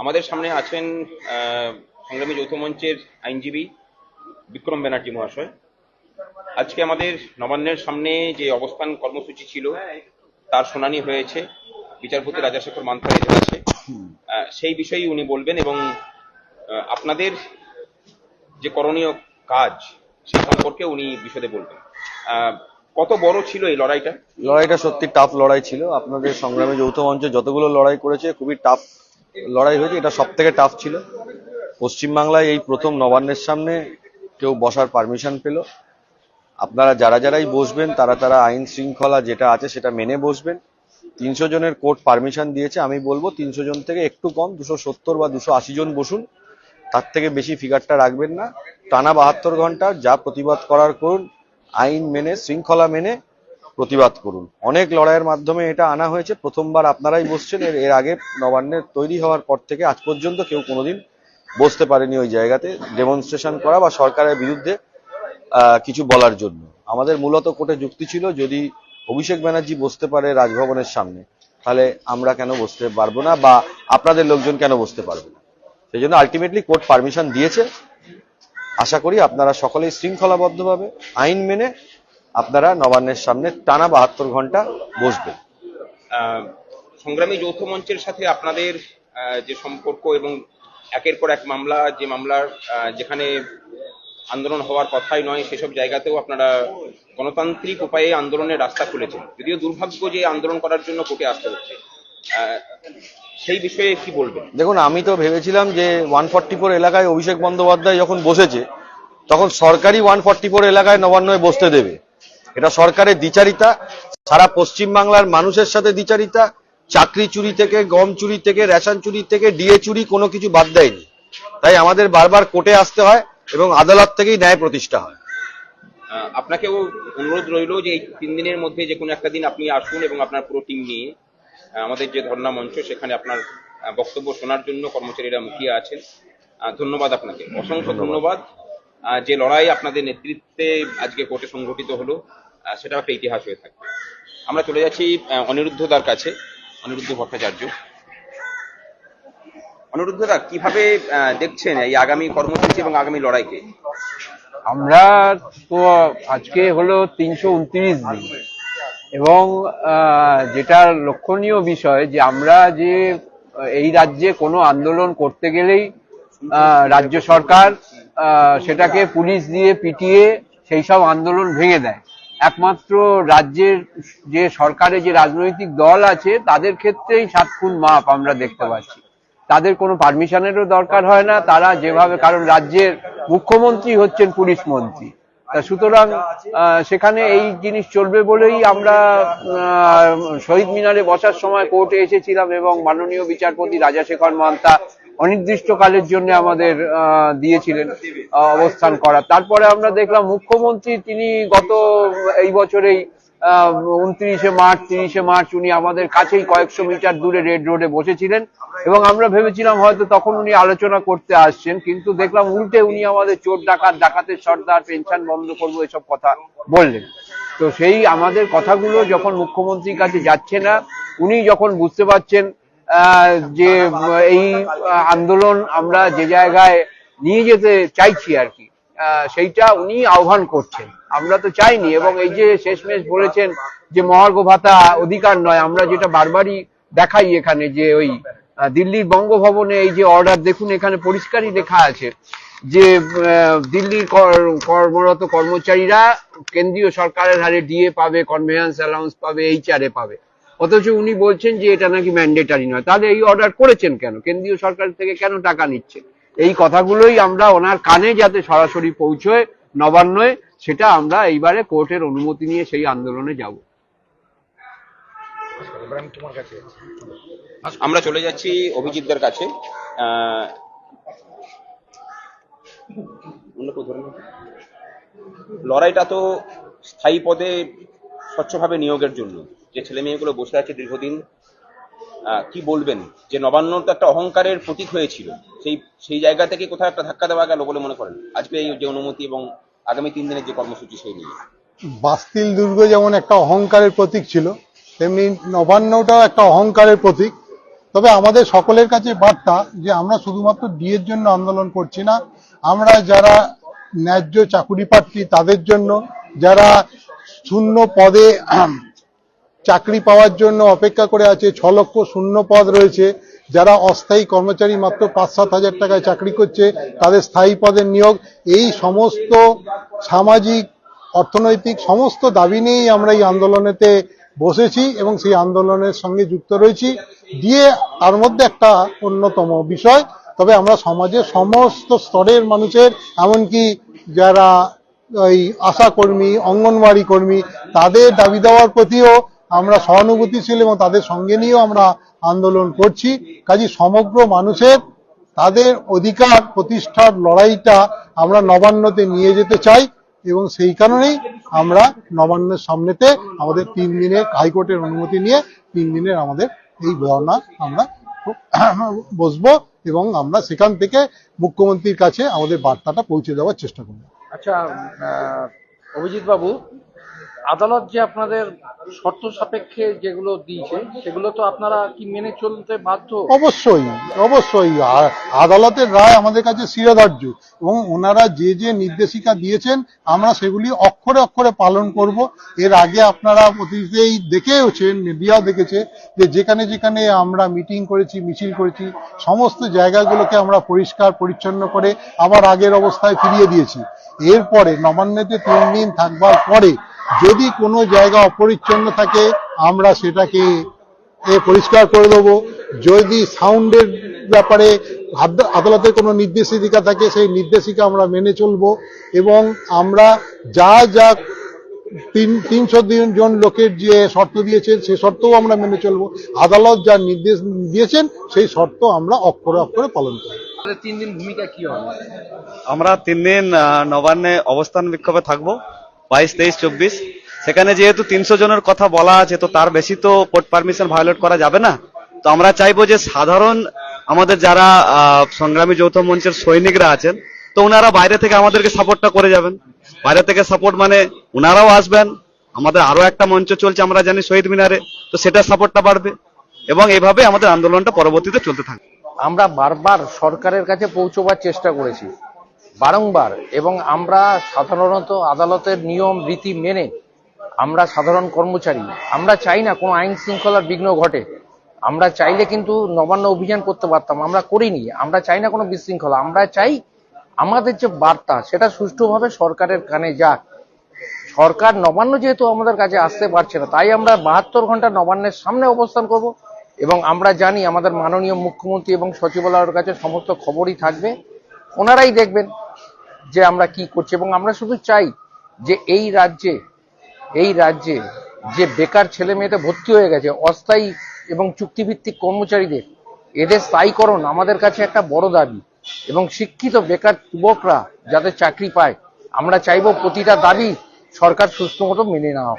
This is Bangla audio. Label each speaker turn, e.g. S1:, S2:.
S1: আমাদের সামনে আছেন সংগ্রামী যৌথ মঞ্চের আইনজীবী বিক্রম ব্যানার্জি মহাশয়। আজকে আমাদের নবান্নের সামনে যে অবস্থান কর্মসূচি ছিল, তার শুনানি হয়েছে। বিচারপতি রাজাশেখর মান্থার এজলাসে সেই বিষয়েই উনি বলবেন এবং আপনাদের যে করণীয় কাজ, সে সম্পর্কে উনি বিশদে বলবেন। কত বড় ছিল এই লড়াইটা?
S2: লড়াইটা সত্যি টাফ লড়াই ছিল। আপনাদের সংগ্রামে যৌথ মঞ্চে যতগুলো লড়াই করেছে, খুবই টাফ লড়াই হয়েছে, এটা সব থেকে টাফ ছিল। পশ্চিমবাংলায় এই প্রথম নবান্নের সামনে কেউ বসার পারমিশন পেল। আপনারা যারা যারাই বসবেন, তারা তারা আইন শৃঙ্খলা যেটা আছে সেটা মেনে বসবেন। তিনশো জনের কোর্ট পারমিশন দিয়েছে, আমি বলব তিনশো জন থেকে একটু কম, দুশো সত্তর বা দুশো আশি জন বসুন। তার থেকে বেশি ফিগারটা রাখবেন না। টানা বাহাত্তর ঘণ্টা যা প্রতিবাদ করার করুন, আইন মেনে, শৃঙ্খলা মেনে প্রতিবাদ করুন। অনেক লড়াইয়ের মাধ্যমে এটা আনা হয়েছে। প্রথমবার আপনারাই বসছেন। এর এর আগে নবান্নের তৈরি হওয়ার পর থেকে আজ পর্যন্ত কেউ কোনোদিন বসতে পারেনি ওই জায়গাতে ডেমনস্ট্রেশন করা বা সরকারের বিরুদ্ধে কিছু বলার জন্য। আমাদের মূলত কোর্টে যুক্তি ছিল, যদি অভিষেক ব্যানার্জি বসতে পারে রাজভবনের সামনে, তাহলে আমরা কেন বসতে পারব না বা আপনাদের লোকজন কেন বসতে পারবে না? সেই জন্য আলটিমেটলি কোর্ট পারমিশন দিয়েছে। আশা করি আপনারা সকলেই শৃঙ্খলাবদ্ধভাবে আইন মেনে আপনারা নবান্নের সামনে টানা বাহাত্তর ঘণ্টা বসবেন।
S1: সংগ্রামী যৌথ মঞ্চের সাথে আপনাদের যে সম্পর্ক এবং একের পর এক মামলা যে মামলার যেখানে আন্দোলন হওয়ার কথাই নয় সেসব জায়গাতেও আপনারা গণতান্ত্রিক উপায়ে আন্দোলনের রাস্তা খুলেছেন। যদিও দুর্ভাগ্য যে আন্দোলন করার জন্য কোর্টে আসতে হচ্ছে। সেই বিষয়ে কি বলবেন?
S2: দেখুন আমি তো ভেবেছিলাম যে ওয়ান ফর্টি ফোর এলাকায় অভিষেক বন্দ্যোপাধ্যায় যখন বসেছে তখন সরকারি ওয়ান ফর্টি ফোর এলাকায় নবান্নয় বসতে দেবে। এটা সরকারের দ্বিচারিতা সারা পশ্চিম বাংলার মানুষের সাথে দ্বিচারিতা চাকরি চুরি থেকে গম চুরি থেকে রেশন চুরি থেকে ডিএ চুরি কোনো কিছু বাদ দেয়নি। তাই আমাদের বারবার কোর্টে আসতে হয় এবং আদালত থেকেই ন্যায় প্রতিষ্ঠা হয়।
S1: আপনাকেও অনুরোধ রইল যে এই তিন দিনের মধ্যে যে কোনো একটা দিন আপনি আসুন এবং আপনার পুরো টিম নিয়ে আমাদের যে ধর্ণা মঞ্চ সেখানে আপনার বক্তব্য শোনার জন্য কর্মচারীরা মুখিয়ে আছেন। ধন্যবাদ আপনাকে। অসংখ্য ধন্যবাদ। যে লড়াই আপনাদের নেতৃত্বে আজকে কোর্টে সংঘটিত হলো সেটা একটা ইতিহাস হয়ে থাকবে। আমরা চলে যাচ্ছি অনিরুদ্ধদার কাছে, অনিরুদ্ধ ভট্টাচার্য। অনিরুদ্ধদা, কীভাবে দেখছেন এই আগামী কর্মসূচি এবং আগামী লড়াইকে?
S3: আমরা তো আজকে হলো তিনশো উনত্রিশ দিন। এবং যেটা লক্ষণীয় বিষয় যে আমরা যে এই রাজ্যে কোনো আন্দোলন করতে গেলেই রাজ্য সরকার সেটাকে পুলিশ দিয়ে পিটিয়ে সেই সব আন্দোলন ভেঙে দেয়। একমাত্র রাজ্যের যে সরকারের যে রাজনৈতিক দল আছে, তাদের ক্ষেত্রেই সাত খুন মাপ আমরা দেখতে পাচ্ছি। তাদের কোনো পারমিশনেরও দরকার হয় না, তারা যেভাবে কারণ রাজ্যের মুখ্যমন্ত্রী হচ্ছেন পুলিশ মন্ত্রী। সুতরাং সেখানে এই জিনিস চলবে বলেই আমরা শহীদ মিনারে বসার সময় কোর্টে এসেছিলাম এবং মাননীয় বিচারপতি রাজাশেখর মান্তা অনির্দিষ্টকালের জন্য আমাদের দিয়েছিলেন অবস্থান করা। তারপরে আমরা দেখলাম মুখ্যমন্ত্রী, তিনি গত এই বছরেই উনত্রিশে মার্চ, তিরিশে মার্চ উনি আমাদের কাছেই কয়েকশো মিটার দূরে রেড রোডে বসেছিলেন এবং আমরা ভেবেছিলাম হয়তো তখন উনি আলোচনা করতে আসছেন, কিন্তু দেখলাম উল্টে উনি আমাদের চোর ডাকাত, ডাকাতের সর্দার, পেনশন বন্ধ করব, এসব কথা বললেন। তো সেই আমাদের কথাগুলো যখন মুখ্যমন্ত্রীর কাছে যাচ্ছে না, উনি যখন বুঝতে পারছেন যে, এই আন্দোলন আমরা যে জায়গায় নিয়ে যেতে চাইছি আর কি সেইটা উনি আহ্বান করছেন। আমরা তো চাইনি, এবং এই যে শেষমেশ বলেছেন যে মহার্ঘ ভাতা অধিকার নয়, আমরা যেটা বারবারই দেখাই এখানে যে ওই দিল্লির বঙ্গভবনে এই যে অর্ডার দেখুন এখানে পরিষ্কারই লেখা আছে যে দিল্লির কর- কর্মরত কর্মচারীরা কেন্দ্রীয় সরকারের হারে ডিএ পাবে কনভেন্স অ্যালাউন্স পাবে এইচআরএ পাবে। অথচ উনি বলছেন যে এটা নাকি ম্যান্ডেটারি নয়। তাহলে এই অর্ডার করেছেন কেন? কেন্দ্রীয় সরকার থেকে কেন টাকা নিচ্ছে? এই কথাগুলোই আমরা ওনার কানে যাতে সরাসরি পৌঁছয়, নবান্নয়, সেটা আমরা এইবারে কোর্টের অনুমতি নিয়ে সেই আন্দোলনে যাব।
S1: আমরা চলে যাচ্ছি অভিজিৎদের কাছে? লড়াইটা তো স্থায়ী পদে স্বচ্ছভাবে নিয়োগের জন্য। যে ছেলে মেয়েগুলো বসে আছে দীর্ঘদিন কি বলবেন? যে নবান্ন তো একটা অহংকারের প্রতীক হয়েছিল। সেই সেই জায়গা থেকে কোথাও একটা ধাক্কা দেওয়া গেল বলে মনে করেন? আজকে এই যে অনুমতি এবং আগামী তিন দিনের যে কর্মসূচি সেই নিয়ে।
S4: বাস্তিল দুর্গ যেমন একটা অহংকারের প্রতীক ছিল, তেমনি নবান্নটাও একটা অহংকারের প্রতীক। তবে আমাদের সকলের কাছে বার্তা যে আমরা শুধুমাত্র ডিএর জন্য আন্দোলন করছি না, আমরা যারা ন্যায্য চাকুরি প্রার্থী তাদের জন্য, যারা শূন্য পদে চাকরি পাওয়ার জন্য অপেক্ষা করে আছে। ছ লক্ষ শূন্য পদ রয়েছে। যারা অস্থায়ী কর্মচারী মাত্র পাঁচ সাত হাজার টাকায় চাকরি করছে, তাদের স্থায়ী পদের নিয়োগ। এই সমস্ত সামাজিক, অর্থনৈতিক সমস্ত দাবি নিয়েই আমরা এই আন্দোলনেতে বসেছি এবং সেই আন্দোলনের সঙ্গে যুক্ত রয়েছি। দিয়ে তার মধ্যে একটা অন্যতম বিষয়, তবে আমরা সমাজে সমস্ত স্তরের মানুষের, এমনকি যারা ওই আশাকর্মী, অঙ্গনওয়াড়ি কর্মী, তাদের দাবি দেওয়ার প্রতিও আমরা সহানুভূতিশীল এবং তাদের সঙ্গে নিয়েও আমরা আন্দোলন করছি। কাজী সমগ্র মানুষের, তাদের অধিকার প্রতিষ্ঠার লড়াইটা আমরা নবান্নতে নিয়ে যেতে চাই এবং সেই কারণেই আমরা নবান্নের সামনেতে আমাদের তিন দিনের হাইকোর্টের অনুমতি নিয়ে তিন দিনের আমাদের এই ধর্ণা আমরা বসবো এবং আমরা সেখান থেকে মুখ্যমন্ত্রীর কাছে আমাদের বার্তাটা পৌঁছে দেওয়ার চেষ্টা করব।
S5: আচ্ছা অভিজিৎ বাবু, আদালত যে আপনাদের শর্ত সাপেক্ষে যেগুলো দিয়েছে, সেগুলো তো আপনারা কি মেনে চলতে বাধ্য?
S4: অবশ্যই অবশ্যই। আদালতের রায় আমাদের কাছে শিরোধার্য এবং ওনারা যে যে নির্দেশিকা দিয়েছেন, আমরা সেগুলি অক্ষরে অক্ষরে পালন করব। এর আগে আপনারা অতীতেই দেখেওছেন, মিডিয়াও দেখেছে, যে যেখানে যেখানে আমরা মিটিং করেছি, মিছিল করেছি, সমস্ত জায়গাগুলোকে আমরা পরিষ্কার, পরিচ্ছন্ন করে আবার আগের অবস্থায় ফিরিয়ে দিয়েছি। এরপরে নবান্নতে তিন দিন থাকবার পরে যদি কোনো জায়গা অপরিচ্ছন্ন থাকে আমরা সেটাকে এ পরিষ্কার করে দেবো। যদি সাউন্ডের ব্যাপারে আদালতের কোনো নির্দেশিকা থাকে সেই নির্দেশিকা আমরা মেনে চলবো এবং আমরা যা যা তিন তিনশো জন লোকের যে শর্ত দিয়েছেন সেই শর্তও আমরা মেনে চলবো। আদালত যা নির্দেশ দিয়েছেন সেই শর্ত আমরা অক্ষরে অক্ষরে পালন করব।
S5: তিন দিন ভূমিকা কি হবে?
S2: আমরা তিন দিন আহ, নবান্নে অবস্থান বিক্ষোভে থাকব। বাইশ তেইশ চব্বিশ। সেখানে যেহেতু তিনশো জনের কথা বলা আছে, তো তার বেশি তো কোর্ট পারমিশন ভায়োলেট করা যাবে না। তো আমরা চাইব যে সাধারণ আমাদের যারা সংগ্রামী যৌথ মঞ্চের সৈনিকরা আছেন, তো ওনারা বাইরে থেকে আমাদেরকে সাপোর্টটা করে যাবেন। বাইরে থেকে সাপোর্ট মানে ওনারাও আসবেন। আমাদের আরও একটা মঞ্চ চলছে, আমরা জানি শহীদ মিনারে, তো সেটা সাপোর্টটা বাড়বে। এবং এইভাবে আমাদের আন্দোলনটা পরবর্তীতে চলতে থাকবে।
S5: আমরা বারবার সরকারের কাছে পৌঁছবার চেষ্টা করেছি। বারংবার এবং আমরা সাধারণত আদালতের নিয়ম, রীতি মেনে আমরা সাধারণ কর্মচারী। আমরা চাই না কোনো আইন শৃঙ্খলার বিঘ্ন ঘটে। আমরা চাইলে কিন্তু নবান্ন অভিযান করতে পারতাম, আমরা করিনি। আমরা চাই না কোনো বিশৃঙ্খলা। আমরা চাই আমাদের যে বার্তা, সেটা সুষ্ঠুভাবে সরকারের কানে যাক। সরকার নবান্ন যেহেতু আমাদের কাছে আসতে পারছে না, তাই আমরা বাহাত্তর ঘণ্টা নবান্নের সামনে অবস্থান করব এবং আমরা জানি আমাদের মাননীয় মুখ্যমন্ত্রী এবং সচিবালয়ের কাছে সমস্ত খবরই থাকবে। ওনারাই দেখবেন। যে আমরা কি করছি এবং আমরা শুধু চাই যে এই রাজ্যে এই রাজ্যে যে বেকার ছেলে মেয়েতে ভর্তি হয়ে গেছে, অস্থায়ী এবং চুক্তিভিত্তিক কর্মচারীদের, এদের স্থায়ীকরণ আমাদের কাছে একটা বড় দাবি এবং শিক্ষিত বেকার যুবকরা যাতে চাকরি পায়, আমরা চাইব প্রতিটা দাবি সরকার সুস্থ মতো মেনে নেওয়া।